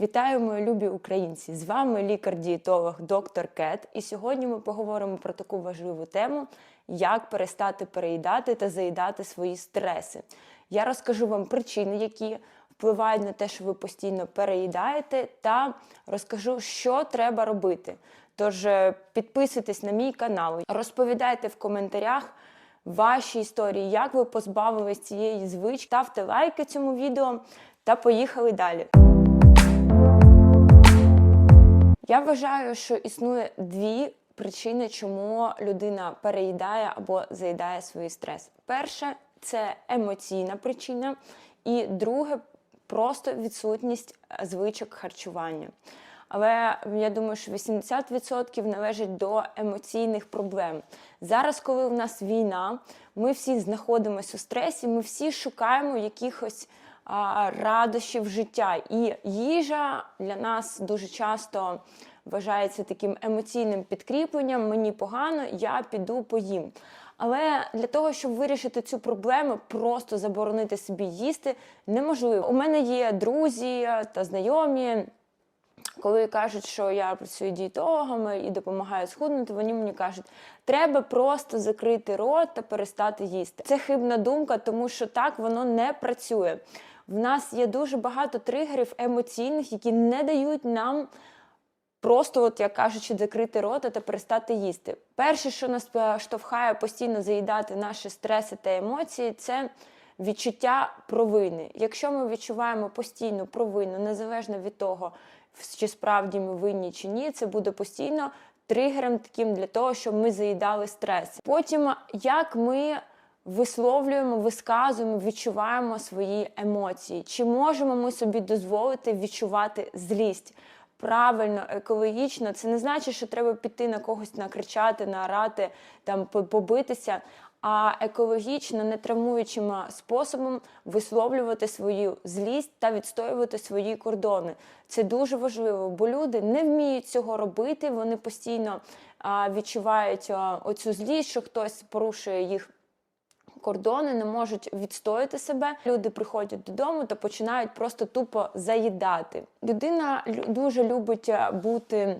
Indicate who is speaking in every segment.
Speaker 1: Вітаю, мої любі українці! З вами лікар-дієтолог доктор Кет. І сьогодні ми поговоримо про таку важливу тему, як перестати переїдати та заїдати свої стреси. Я розкажу вам причини, які впливають на те, що ви постійно переїдаєте, та розкажу, що треба робити. Тож е, підписуйтесь на мій канал, розповідайте в коментарях ваші історії, як ви позбавились цієї звички. Ставте лайки цьому відео та поїхали далі. Я вважаю, що існує дві причини, чому людина переїдає або заїдає свої стрес. Перше це емоційна причина, і друге просто відсутність е, звичок харчування. Але я думаю, що 80% належить до емоційних проблем. Зараз, коли в нас війна, ми всі знаходимося у стресі, ми всі шукаємо якихось радощів життя. І їжа для нас дуже часто вважається таким емоційним підкріпленням. Мені погано, я піду поїм. Але для того, щоб вирішити цю проблему, просто заборонити собі їсти неможливо. У мене є друзі та знайомі. Коли кажуть, що я працюю дієтологами і допомагаю схуднути, вони мені кажуть, треба просто закрити рот та перестати їсти. Це хибна думка, тому що так воно не працює. В нас є дуже багато тригерів емоційних, які не дають нам просто, от як кажучи, закрити рота та перестати їсти. Перше, що нас штовхає постійно заїдати наші стреси та емоції, це відчуття провини. Якщо ми відчуваємо постійну провину, незалежно від того, чи справді ми винні чи ні, це буде постійно тригером таким для того, щоб ми заїдали стрес. Потім, як ми висловлюємо, висказуємо, відчуваємо свої емоції, чи можемо ми собі дозволити відчувати злість? Правильно, екологічно, це не значить, що треба піти на когось накричати, наорати, там побитися, а екологічно, не травмуючим способом висловлювати свою злість та відстоювати свої кордони. Це дуже важливо, бо люди не вміють цього робити. Вони постійно відчувають оцю злість, що хтось порушує їх. Кордони не можуть відстояти себе. Люди приходять додому та починають просто тупо заїдати. Людина дуже любить бути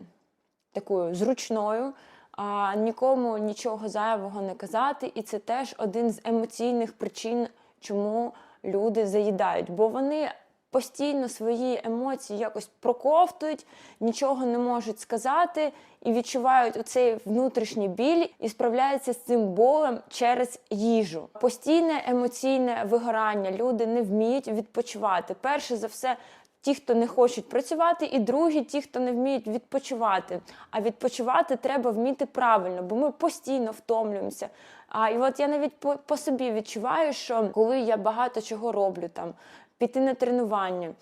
Speaker 1: такою зручною, а нікому нічого зайвого не казати. І це теж один з емоційних причин, чому люди заїдають, бо вони. Постійно свої емоції якось проковтують, нічого не можуть сказати і відчувають оцей внутрішній біль і справляються з цим болем через їжу. Постійне емоційне вигорання. Люди не вміють відпочивати. Перше за все, ті, хто не хочуть працювати, і другі, ті, хто не вміють відпочивати. А відпочивати треба вміти правильно, бо ми постійно втомлюємося. А і от я навіть по, по собі відчуваю, що коли я багато чого роблю там піти на тренування,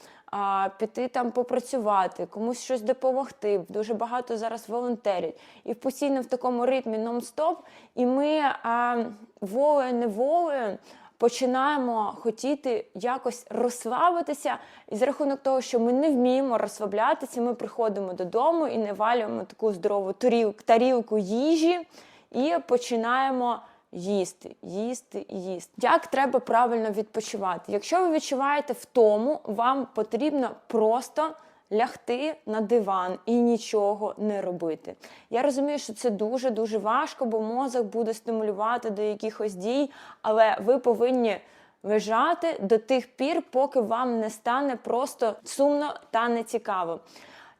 Speaker 1: піти там попрацювати, комусь щось допомогти. Дуже багато зараз волонтерять. І постійно в такому ритмі нон-стоп. І ми волею-неволею починаємо хотіти якось розслабитися. І за рахунок того, що ми не вміємо розслаблятися, ми приходимо додому і навалюємо таку здорову тарілку їжі і починаємо їсти, їсти і їсти. Як треба правильно відпочивати? Якщо ви відчуваєте втому, вам потрібно просто лягти на диван і нічого не робити. Я розумію, що це дуже-дуже важко, бо мозок буде стимулювати до якихось дій, але ви повинні. Лежати до тих пір, поки вам не стане просто сумно та нецікаво.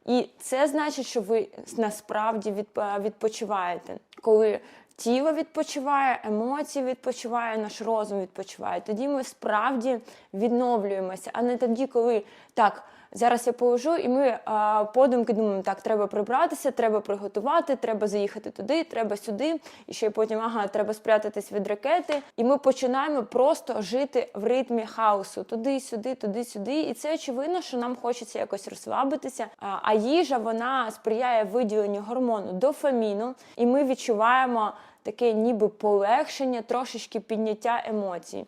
Speaker 1: І це значить, що ви насправді відпочиваєте. Коли тіло відпочиває, емоції відпочиває, наш розум відпочиває. Тоді ми справді відновлюємося, а не тоді, коли так. Зараз я положу, і ми а, подумки думаємо, так, треба прибратися, треба приготувати, треба заїхати туди, треба сюди, і ще потім ага, треба спрятатись від ракети. І ми починаємо просто жити в ритмі хаосу туди, сюди, туди, сюди. І це очевидно, що нам хочеться якось розслабитися. А, а їжа вона сприяє виділенню гормону дофаміну, і ми відчуваємо таке ніби полегшення, трошечки підняття емоцій.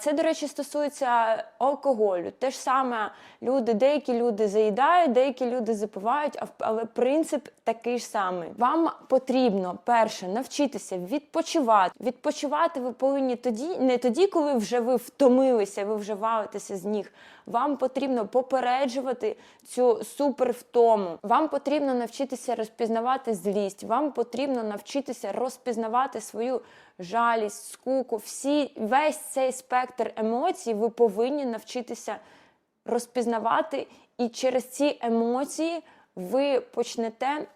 Speaker 1: Це, до речі, стосується алкоголю. Те ж саме люди, деякі люди заїдають, деякі люди запивають, але принцип такий ж самий. Вам потрібно перше навчитися відпочивати. Відпочивати ви повинні тоді, не тоді, коли вже ви втомилися, ви вже валитеся з ніг. Вам потрібно попереджувати цю супервтому. Вам потрібно навчитися розпізнавати злість. Вам потрібно навчитися розпізнавати свою жалість, скуку. Всі весь цей спектр емоцій ви повинні навчитися розпізнавати, і через ці емоції ви почнете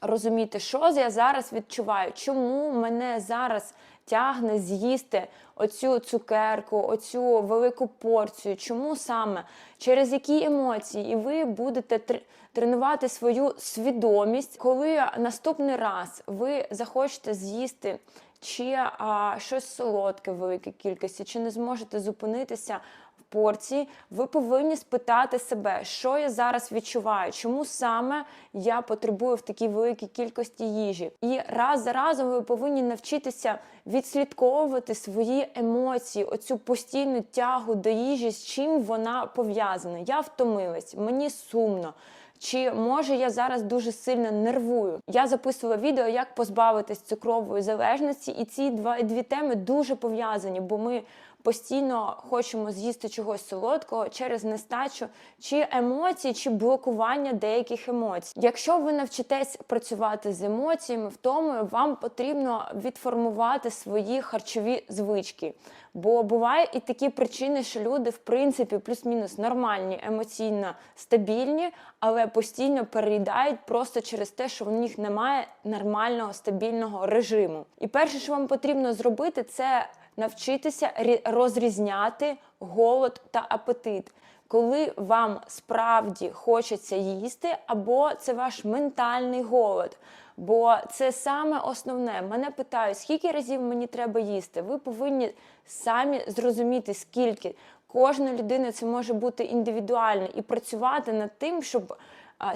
Speaker 1: розуміти, що я зараз відчуваю, чому мене зараз тягне з'їсти оцю цукерку, оцю велику порцію, чому саме, через які емоції, і ви будете тр- тренувати свою свідомість, коли наступний раз ви захочете з'їсти чи а, щось солодке в великій кількості, чи не зможете зупинитися в порції, ви повинні спитати себе, що я зараз відчуваю, чому саме я потребую в такій великій кількості їжі. І раз за разом ви повинні навчитися відслідковувати свої емоції, оцю постійну тягу до їжі, з чим вона пов'язана. Я втомилась, мені сумно. Чи може я зараз дуже сильно нервую? Я записувала відео, як позбавитись цукрової залежності, і ці два дві теми дуже пов'язані, бо ми постійно хочемо з'їсти чогось солодкого через нестачу, чи емоції, чи блокування деяких емоцій. Якщо ви навчитесь працювати з емоціями, втомою, вам потрібно відформувати свої харчові звички. Бо бувають і такі причини, що люди, в принципі, плюс-мінус нормальні, емоційно стабільні, але постійно переїдають просто через те, що в них немає нормального стабільного режиму. І перше, що вам потрібно зробити, це навчитися рі- розрізняти голод та апетит. Коли вам справді хочеться їсти, або це ваш ментальний голод. Бо це саме основне. Мене питають, скільки разів мені треба їсти. Ви повинні самі зрозуміти, скільки. Кожна людина це може бути індивідуально і працювати над тим, щоб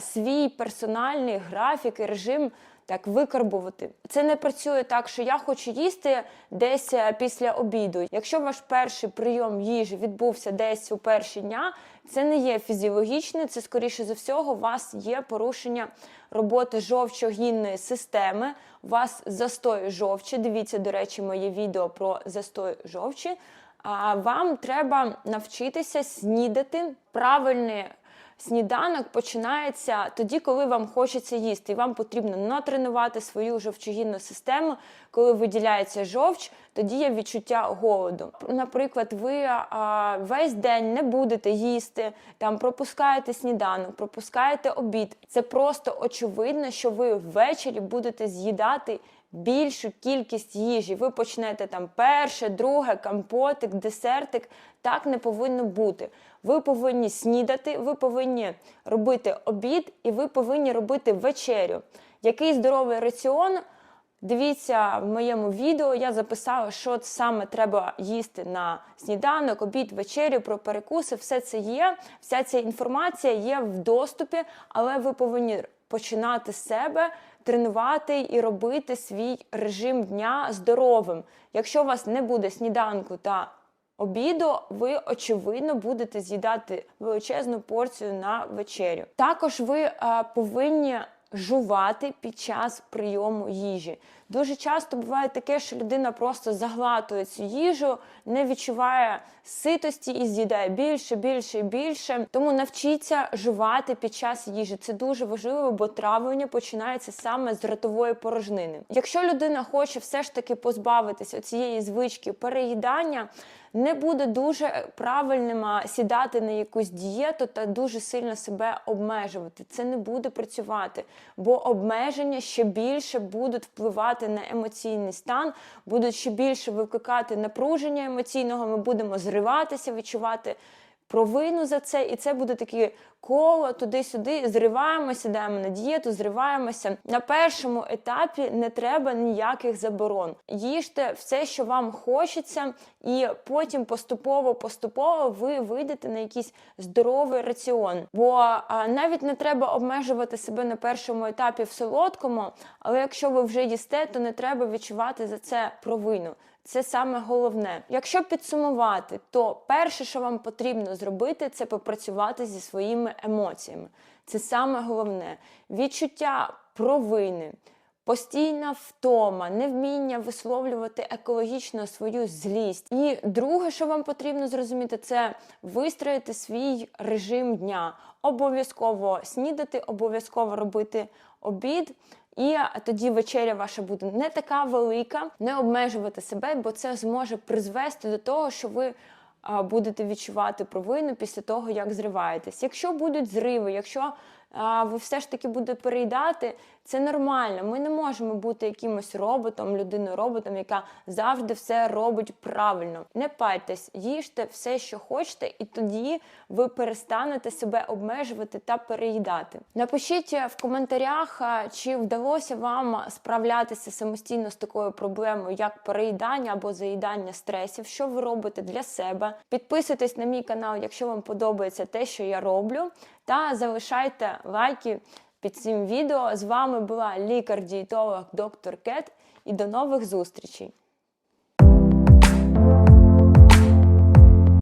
Speaker 1: свій персональний графік і режим так викарбувати. Це не працює так, що я хочу їсти десь е, після обіду. Якщо ваш перший прийом їжі відбувся десь у перші дня, це не є фізіологічне, це скоріше за всього, у вас є порушення роботи жовчогінної системи, у вас застой жовчі. Дивіться, до речі, моє відео про застой жовчі. А вам треба навчитися снідати правильний Сніданок починається тоді, коли вам хочеться їсти, і вам потрібно натренувати свою жовчогінну систему. Коли виділяється жовч, тоді є відчуття голоду. Наприклад, ви а, весь день не будете їсти, там пропускаєте сніданок, пропускаєте обід. Це просто очевидно, що ви ввечері будете з'їдати більшу кількість їжі. Ви почнете там перше, друге, компотик, десертик. Так не повинно бути. Ви повинні снідати, ви повинні робити обід і ви повинні робити вечерю. Який здоровий раціон? Дивіться в моєму відео, я записала, що саме треба їсти на сніданок, обід, вечерю, про перекуси. Все це є, вся ця інформація є в доступі, але ви повинні починати з себе, тренувати і робити свій режим дня здоровим. Якщо у вас не буде сніданку та обіду, ви очевидно будете з'їдати величезну порцію на вечерю. Також ви е, повинні жувати під час прийому їжі. Дуже часто буває таке, що людина просто заглатує цю їжу, не відчуває ситості і з'їдає більше, більше і більше. Тому навчіться жувати під час їжі. Це дуже важливо, бо травлення починається саме з ротової порожнини. Якщо людина хоче все ж таки позбавитися цієї звички переїдання, не буде дуже правильним сідати на якусь дієту та дуже сильно себе обмежувати. Це не буде працювати, бо обмеження ще більше будуть впливати на емоційний стан, будуть ще більше викликати напруження емоційного. Ми будемо зриватися, відчувати провину за це, і це буде таке коло туди-сюди. Зриваємося, сідаємо на дієту, зриваємося. На першому етапі не треба ніяких заборон. Їжте все, що вам хочеться, і потім поступово-поступово ви вийдете на якийсь здоровий раціон. Бо а, навіть не треба обмежувати себе на першому етапі в солодкому, але якщо ви вже їсте, то не треба відчувати за це провину. Це саме головне. Якщо підсумувати, то перше, що вам потрібно зробити, це попрацювати зі своїми емоціями. Це саме головне. Відчуття провини, постійна втома, невміння висловлювати екологічно свою злість. І друге, що вам потрібно зрозуміти, це вистроїти свій режим дня. Обов'язково снідати, обов'язково робити обід. І тоді вечеря ваша буде не така велика, не обмежувати себе, бо це зможе призвести до того, що ви будете відчувати провину після того, як зриваєтесь. Якщо будуть зриви, якщо ви все ж таки будете переїдати, це нормально. Ми не можемо бути якимось роботом, людиною-роботом, яка завжди все робить правильно. Не пайтесь, їжте все, що хочете, і тоді ви перестанете себе обмежувати та переїдати. Напишіть в коментарях, чи вдалося вам справлятися самостійно з такою проблемою, як переїдання або заїдання стресів, що ви робите для себе. Підписуйтесь на мій канал, якщо вам подобається те, що я роблю, та залишайте лайки під цим відео. З вами була лікар-дієтолог доктор Кет і до нових зустрічей!